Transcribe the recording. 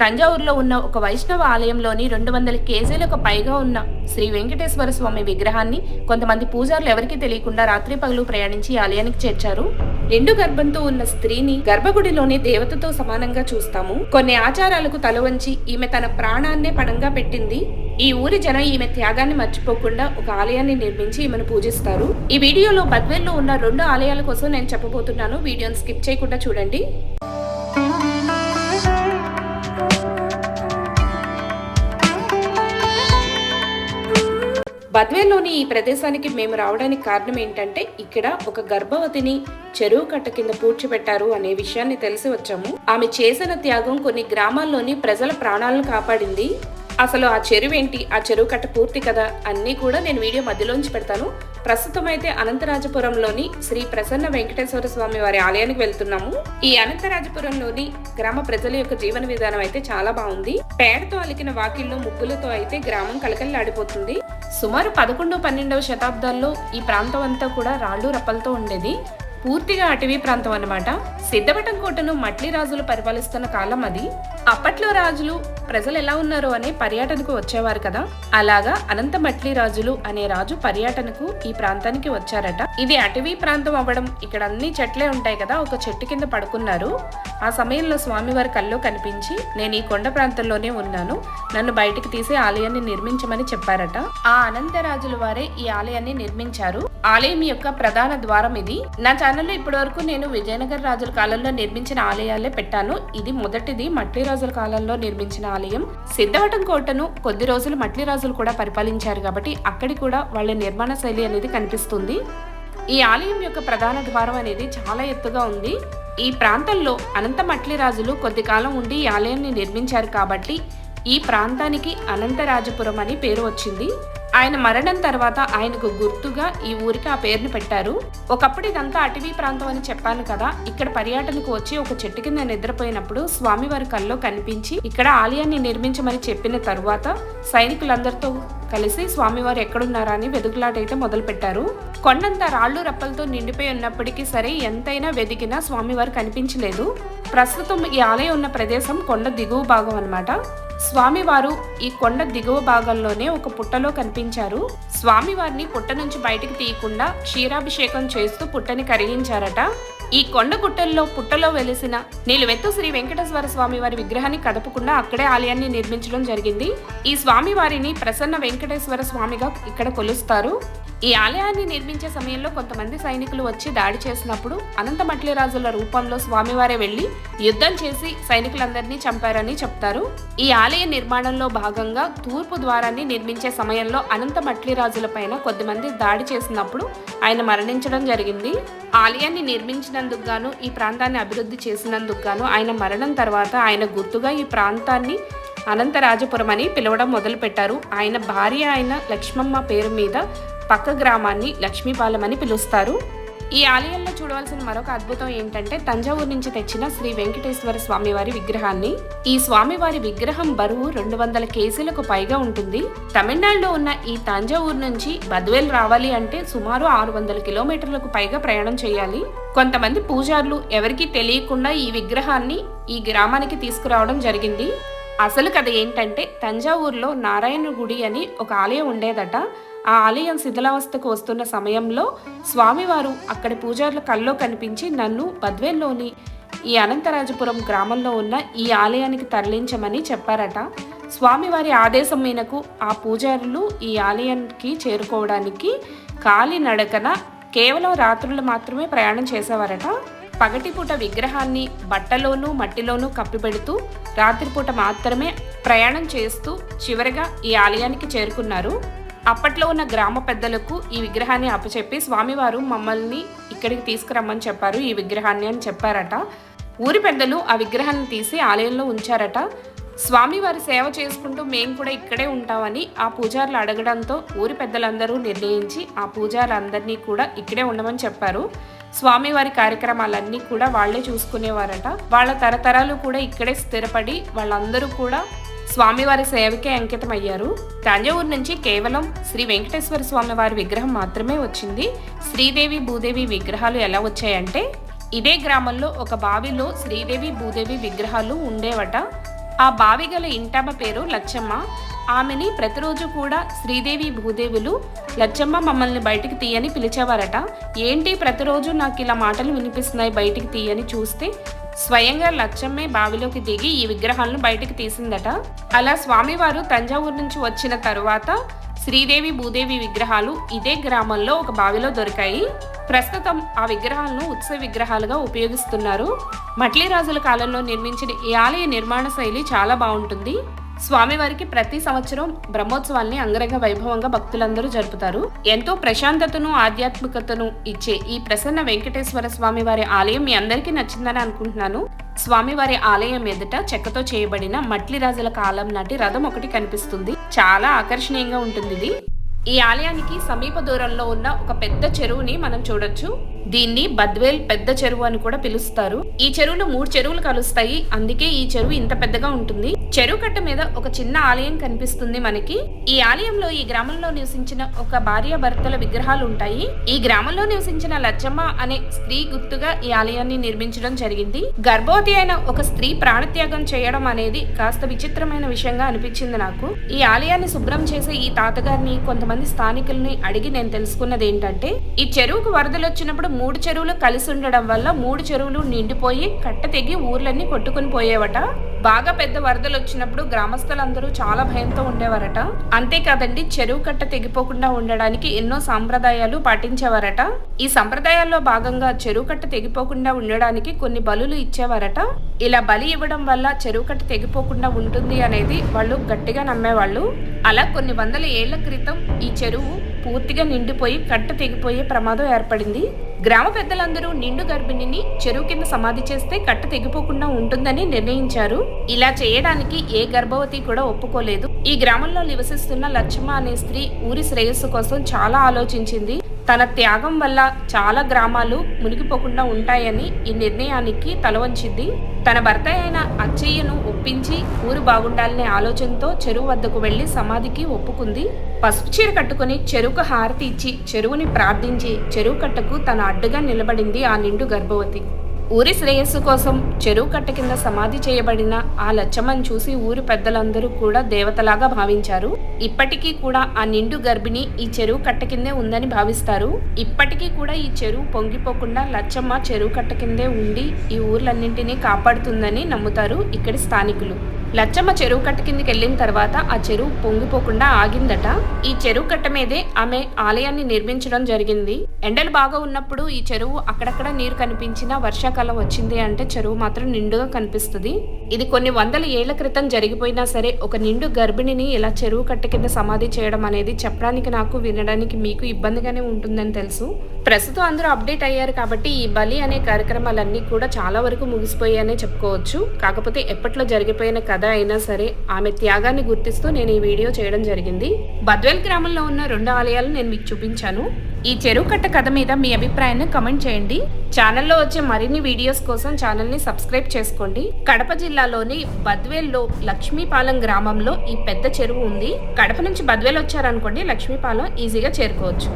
తంజావూరులో ఉన్న ఒక వైష్ణవ ఆలయంలోని రెండు వందల కేజీలకు పైగా ఉన్న శ్రీ వెంకటేశ్వర స్వామి విగ్రహాన్ని కొంతమంది పూజారులు ఎవరికీ తెలియకుండా రాత్రి పగలు ప్రయాణించి ఈ ఆలయానికి చేర్చారు. రెండు గర్భంతో ఉన్న స్త్రీని గర్భగుడిలోని దేవతతో సమానంగా చూస్తాము. కొన్ని ఆచారాలకు తల వంచి ఈమె తన ప్రాణాన్నే పణంగా పెట్టింది. ఈ ఊరి జనం ఈమె త్యాగాన్ని మర్చిపోకుండా ఒక ఆలయాన్ని నిర్మించి ఈమెను పూజిస్తారు. ఈ వీడియోలో బద్వేల్లో ఉన్న రెండు ఆలయాల కోసం నేను చెప్పబోతున్నాను. వీడియోని స్కిప్ చేయకుండా చూడండి. బద్వేల్లోని ఈ ప్రదేశానికి మేము రావడానికి కారణం ఏంటంటే ఇక్కడ ఒక గర్భవతిని చెరువు కట్ట కింద పూడ్చిపెట్టారు అనే విషయాన్ని తెలిసి వచ్చాము. ఆమె చేసిన త్యాగం కొన్ని గ్రామాల్లోని ప్రజల ప్రాణాలను కాపాడింది. అసలు ఆ చెరువు ఏంటి ఆ చెరువు కట్ట పూర్తి కదా? అన్నీ కూడా నేను వీడియో మధ్యలోంచి పెడతాను. ప్రస్తుతం అయితే అనంతరాజపురంలోని శ్రీ ప్రసన్న వెంకటేశ్వర స్వామి వారి ఆలయానికి వెళ్తున్నాము. ఈ అనంతరాజపురంలోని గ్రామ ప్రజల యొక్క జీవన విధానం అయితే చాలా బాగుంది. పేడతో అలికిన వాకిల్లో ముగ్గులతో అయితే గ్రామం కలకల్లాడిపోతుంది సుమారు పదకొండు పన్నెండవ శతాబ్దాల్లో ఈ ప్రాంతం అంతా కూడా రాళ్ళు రప్పలతో ఉండేది. పూర్తిగా అటవీ ప్రాంతం అన్నమాట. సిద్ధవటం కోటను మట్లి రాజులు పరిపాలిస్తున్న కాలం అది. అప్పట్లో రాజులు ప్రజలు ఎలా ఉన్నారో అనే పర్యటనకు వచ్చేవారు కదా. అలాగా అనంత మట్లి రాజులు అనే రాజు పర్యటనకు ఈ ప్రాంతానికి వచ్చారట. ఇది అటవీ ప్రాంతం అవ్వడం ఇక్కడ అన్ని చెట్లే ఉంటాయి కదా ఒక చెట్టు కింద పడుకున్నారు. ఆ సమయంలో స్వామివారి కల్లో కనిపించి నేను ఈ కొండ ప్రాంతంలోనే ఉన్నాను. నన్ను బయటికి తీసి ఆలయాన్ని నిర్మించమని చెప్పారట. ఆ అనంతరాజుల వారే ఈ ఆలయాన్ని నిర్మించారు. ఆలయం యొక్క ప్రధాన ద్వారం ఇది. నా ఛానల్లో ఇప్పటి వరకు నేను విజయనగర రాజుల కాలంలో నిర్మించిన ఆలయాలే పెట్టాను. ఇది మొదటిది మట్లి రాజుల కాలంలో నిర్మించిన ఆలయం. సిద్ధవటం కోటను కొద్ది రోజులు మట్లి రాజులు కూడా పరిపాలించారు కాబట్టి అక్కడి కూడా వాళ్ళ నిర్మాణ శైలి అనేది కనిపిస్తుంది. ఈ ఆలయం యొక్క ప్రధాన ద్వారం అనేది చాలా ఎత్తుగా ఉంది. ఈ ప్రాంతంలో అనంత మట్లి రాజులు కొద్ది కాలం ఉండి ఈ ఆలయాన్ని నిర్మించారు కాబట్టి ఈ ప్రాంతానికి అనంతరాజపురం అని పేరు వచ్చింది. ఆయన మరణం తర్వాత ఆయనకు గుర్తుగా ఈ ఊరికి ఆ పేరును పెట్టారు. ఒకప్పుడు ఇదంతా అటవీ ప్రాంతం అని చెప్పాను కదా ఇక్కడ పర్యటనకు వచ్చి ఒక చెట్టు కింద నిద్రపోయినప్పుడు స్వామివారి కల్లో కనిపించి ఇక్కడ ఆలయాన్ని నిర్మించమని చెప్పిన తరువాత సైనికులందరితో కలిసి స్వామివారు ఎక్కడున్నారా అని వెదుకులాటైతే మొదలు పెట్టారు కొండంత రాళ్ళు రప్పలతో నిండిపోయి ఉన్నప్పటికీ సరే ఎంతైనా వెదికినా స్వామివారు కనిపించలేదు. ప్రస్తుతం ఈ ఆలయం ఉన్న ప్రదేశం కొండ దిగువ భాగం అన్నమాట. స్వామివారు ఈ కొండ దిగువ భాగంలోనే ఒక పుట్టలో కనిపించారు. స్వామివారిని పుట్ట నుంచి బయటికి తీయకుండా క్షీరాభిషేకం చేస్తూ పుట్టని కరిగించారట. ఈ కొండ గుట్టల్లో పుట్టలో వెలిసిన నిలువెత్తు శ్రీ వెంకటేశ్వర స్వామి వారి విగ్రహాన్ని కదపకుండా అక్కడే ఆలయాన్ని నిర్మించడం జరిగింది. ఈ స్వామివారిని ప్రసన్న వెంకటేశ్వర స్వామిగా ఇక్కడ కొలుస్తారు. ఈ ఆలయాన్ని నిర్మించే సమయంలో కొంతమంది సైనికులు వచ్చి దాడి చేసినప్పుడు అనంత రాజుల రూపంలో స్వామివారే వెళ్ళి యుద్ధం చేసి సైనికులందరినీ చంపారని చెప్తారు. ఈ ఆలయ నిర్మాణంలో భాగంగా తూర్పు ద్వారాన్ని నిర్మించే సమయంలో అనంత రాజుల పైన కొద్దిమంది దాడి చేసినప్పుడు ఆయన మరణించడం జరిగింది. ఆలయాన్ని నిర్మించినందుకు గాను ఈ ప్రాంతాన్ని అభివృద్ధి చేసినందుకు గాను ఆయన మరణం తర్వాత ఆయన గుర్తుగా ఈ ప్రాంతాన్ని అనంతరాజపురం అని పిలవడం మొదలుపెట్టారు. ఆయన భార్య అయిన లక్ష్మమ్మ పేరు మీద పక్క గ్రామాన్ని లక్ష్మీపాలెం అని పిలుస్తారు. ఈ ఆలయంలో చూడవలసిన మరొక అద్భుతం ఏంటంటే తంజావూరు నుంచి తెచ్చిన శ్రీ వెంకటేశ్వర స్వామివారి విగ్రహాన్ని. ఈ స్వామివారి విగ్రహం బరువు రెండు వందల కేజీలకు పైగా ఉంటుంది. తమిళనాడులో ఉన్న ఈ తంజావూరు నుంచి బద్వేల్ రావాలి అంటే సుమారు ఆరు వందల కిలోమీటర్లకు పైగా ప్రయాణం చేయాలి. కొంతమంది పూజారులు ఎవరికీ తెలియకుండా ఈ విగ్రహాన్ని ఈ గ్రామానికి తీసుకురావడం జరిగింది. అసలు కథ ఏంటంటే తంజావూరులో నారాయణ గుడి అని ఒక ఆలయం ఉండేదట. ఆ ఆలయం శిథిలావస్థకు వస్తున్న సమయంలో స్వామివారు అక్కడి పూజారుల కల్లో కనిపించి నన్ను బద్వేల్లోని ఈ అనంతరాజపురం గ్రామంలో ఉన్న ఈ ఆలయానికి తరలించమని చెప్పారట. స్వామివారి ఆదేశం మేరకు ఆ పూజారులు ఈ ఆలయానికి చేరుకోవడానికి కాలినడకన కేవలం రాత్రులు మాత్రమే ప్రయాణం చేసేవారట. పగటిపూట విగ్రహాన్ని బట్టలోనూ మట్టిలోనూ కప్పిపెడుతూ రాత్రిపూట మాత్రమే ప్రయాణం చేస్తూ చివరిగా ఈ ఆలయానికి చేరుకున్నారు. అప్పట్లో ఉన్న గ్రామ పెద్దలకు ఈ విగ్రహాన్ని అప్పచెప్పి స్వామివారు మమ్మల్ని ఇక్కడికి తీసుకురమ్మని చెప్పారు ఈ విగ్రహాన్ని అని చెప్పారట. ఊరి పెద్దలు ఆ విగ్రహాన్ని తీసి ఆలయంలో ఉంచారట. స్వామివారి సేవ చేసుకుంటూ మేము కూడా ఇక్కడే ఉంటామని ఆ పూజారులు అడగడంతో ఊరి పెద్దలందరూ నిర్ణయించి ఆ పూజారులందరినీ కూడా ఇక్కడే ఉండమని చెప్పారు. స్వామివారి కార్యక్రమాలన్నీ కూడా వాళ్ళే చూసుకునేవారట. వాళ్ళ తరతరాలు కూడా ఇక్కడే స్థిరపడి వాళ్ళందరూ కూడా స్వామివారి సేవకే అంకితం అయ్యారు తంజావూరు నుంచి కేవలం శ్రీ వెంకటేశ్వర స్వామి వారి విగ్రహం మాత్రమే వచ్చింది. శ్రీదేవి భూదేవి విగ్రహాలు ఎలా వచ్చాయంటే ఇదే గ్రామంలో ఒక బావిలో శ్రీదేవి భూదేవి విగ్రహాలు ఉండేవట. ఆ బావి గల ఇంటమ్మ పేరు లచ్చమ్మ. ఆమెని ప్రతిరోజు కూడా శ్రీదేవి భూదేవులు లచ్చమ్మ మమ్మల్ని బయటికి తీయని పిలిచేవారట. ఏంటి ప్రతిరోజు నాకు ఇలా మాటలు వినిపిస్తున్నాయి బయటికి తీయని చూస్తే స్వయంగా లచ్చమ్మే బావిలోకి దిగి ఈ విగ్రహాలను బయటికి తీసిందట. అలా స్వామివారు తంజావూరు నుంచి వచ్చిన తరువాత శ్రీదేవి భూదేవి విగ్రహాలు ఇదే గ్రామంలో ఒక బావిలో దొరికాయి. ప్రస్తుతం ఆ విగ్రహాలను ఉత్సవ విగ్రహాలుగా ఉపయోగిస్తున్నారు. మట్లిరాజుల కాలంలో నిర్మించిన ఈ ఆలయ నిర్మాణ శైలి చాలా బాగుంటుంది. స్వామివారికి ప్రతి సంవత్సరం బ్రహ్మోత్సవాల్ని అంగరంగ వైభవంగా భక్తులందరూ జరుపుతారు. ఎంతో ప్రశాంతతను ఆధ్యాత్మికతను ఇచ్చే ఈ ప్రసన్న వెంకటేశ్వర స్వామి వారి ఆలయం మీ అందరికీ నచ్చిందని అనుకుంటున్నాను. స్వామివారి ఆలయం ఎదుట చెక్కతో చేయబడిన మట్లిరాజుల కాలం నాటి రథం ఒకటి కనిపిస్తుంది. చాలా ఆకర్షణీయంగా ఉంటుంది ఇది ఈ ఆలయానికి సమీప దూరంలో ఉన్న ఒక పెద్ద చెరువుని మనం చూడొచ్చు. దీన్ని బద్వేల్ పెద్ద చెరువు అని కూడా పిలుస్తారు. ఈ చెరువులో మూడు చెరువులు కలుస్తాయి. అందుకే ఈ చెరువు ఇంత పెద్దగా ఉంటుంది. చెరువు కట్ట మీద ఒక చిన్న ఆలయం కనిపిస్తుంది మనకి. ఈ ఆలయంలో ఈ గ్రామంలో నివసించిన ఒక భార్య భర్తల విగ్రహాలు ఉంటాయి. ఈ గ్రామంలో నివసించిన లచ్చమ్మ అనే స్త్రీ గుర్తుగా ఈ ఆలయాన్ని నిర్మించడం జరిగింది. గర్భవతి అయిన ఒక స్త్రీ ప్రాణత్యాగం చేయడం అనేది కాస్త విచిత్రమైన విషయంగా అనిపించింది నాకు. ఈ ఆలయాన్ని శుభ్రం చేసే ఈ తాతగారిని కొంతమంది స్థానికుల్ని అడిగి నేను తెలుసుకున్నది ఏంటంటే ఈ చెరువుకు వరదలు వచ్చినప్పుడు మూడు చెరువులు కలిసి ఉండడం వల్ల మూడు చెరువులు నిండిపోయి కట్ట తెగి ఊర్లన్నీ కొట్టుకుని పోయేవట. బాగా పెద్ద వరదలు వచ్చినప్పుడు గ్రామస్తులందరూ చాలా భయంతో ఉండేవారట. అంతేకాదండి చెరువు కట్ట తెగిపోకుండా ఉండడానికి ఎన్నో సాంప్రదాయాలు పాటించేవారట. ఈ సంప్రదాయాల్లో భాగంగా చెరువు కట్ట తెగిపోకుండా ఉండడానికి కొన్ని బలులు ఇచ్చేవారట. ఇలా బలి ఇవ్వడం వల్ల చెరువు కట్ట తెగిపోకుండా ఉంటుంది అనేది వాళ్ళు గట్టిగా నమ్మేవాళ్ళు. అలా కొన్ని వందల ఏళ్ళ క్రితం ఈ చెరువు పూర్తిగా నిండిపోయి కట్ట తెగిపోయే ప్రమాదం ఏర్పడింది. గ్రామ పెద్దలందరూ నిండు గర్భిణిని చెరువు కింద సమాధి చేస్తే కట్ట తెగిపోకుండా ఉంటుందని నిర్ణయించారు. ఇలా చేయడానికి ఏ గర్భవతి కూడా ఒప్పుకోలేదు. ఈ గ్రామంలో నివసిస్తున్న లక్ష్మ అనే స్త్రీ ఊరి శ్రేయస్సు కోసం చాలా ఆలోచించింది. తన త్యాగం వల్ల చాలా గ్రామాలు మునిగిపోకుండా ఉంటాయని ఈ నిర్ణయానికి తలవంచింది. తన భర్త అయిన అచ్చయ్యను ఒప్పించి ఊరు బాగుండాలనే ఆలోచనతో చెరువు వద్దకు వెళ్ళి సమాధికి ఒప్పుకుంది. పసుపు చీర కట్టుకుని చెరువుకు హారతి ఇచ్చి చెరువుని ప్రార్థించి చెరువు కట్టకు తన అడ్డుగా నిలబడింది ఆ నిండు గర్భవతి. ఊరి శ్రేయస్సు కోసం చెరువు కట్ట కింద సమాధి చేయబడిన ఆ లచ్చమ్మను చూసి ఊరి పెద్దలందరూ కూడా దేవతలాగా భావించారు. ఇప్పటికీ కూడా ఆ నిండు గర్భిణి ఈ చెరువు కట్ట కిందే ఉందని భావిస్తారు. ఇప్పటికీ కూడా ఈ చెరువు పొంగిపోకుండా లచ్చమ్మ చెరువు కట్ట కిందే ఉండి ఈ ఊర్లన్నింటినీ కాపాడుతుందని నమ్ముతారు ఇక్కడి స్థానికులు. లచ్చమ్మ చెరువు కట్ట కిందికి వెళ్ళిన తర్వాత ఆ చెరువు పొంగిపోకుండా ఆగిందట. ఈ చెరువు కట్ట మీదే ఆమె ఆలయాన్ని నిర్మించడం జరిగింది. ఎండలు బాగా ఉన్నప్పుడు ఈ చెరువు అక్కడక్కడ నీరు కనిపించినా వర్షాకాలం వచ్చింది అంటే చెరువు మాత్రం నిండుగా కనిపిస్తుంది. ఇది కొన్ని వందల ఏళ్ళ క్రితం జరిగిపోయినా సరే ఒక నిండు గర్భిణిని ఇలా చెరువు కట్ట కింద సమాధి చేయడం అనేది చెప్పడానికి నాకు వినడానికి మీకు ఇబ్బందిగానే ఉంటుందని తెలుసు. ప్రస్తుతం అందరూ అప్డేట్ అయ్యారు కాబట్టి ఈ బలి అనే కార్యక్రమాలన్నీ కూడా చాలా వరకు ముగిసిపోయాయనే చెప్పుకోవచ్చు. కాకపోతే ఎప్పట్లో జరిగిపోయిన కథ అయినా సరే ఆమె త్యాగాన్ని గుర్తిస్తూ నేను ఈ వీడియో చేయడం జరిగింది. బద్వేల్ గ్రామంలో ఉన్న రెండు ఆలయాలు నేను మీకు చూపించాను. ఈ చెరువు కట్ట కథ మీద మీ అభిప్రాయాన్ని కమెంట్ చేయండి. ఛానల్లో వచ్చే మరిన్ని వీడియోస్ కోసం ఛానల్ని సబ్స్క్రైబ్ చేసుకోండి. కడప జిల్లాలోని బద్వేల్లో లక్ష్మీపాలెం గ్రామంలో ఈ పెద్ద చెరువు ఉంది. కడప నుంచి బద్వేల్ వచ్చారనుకోండి లక్ష్మీపాలెం ఈజీగా చేరుకోవచ్చు.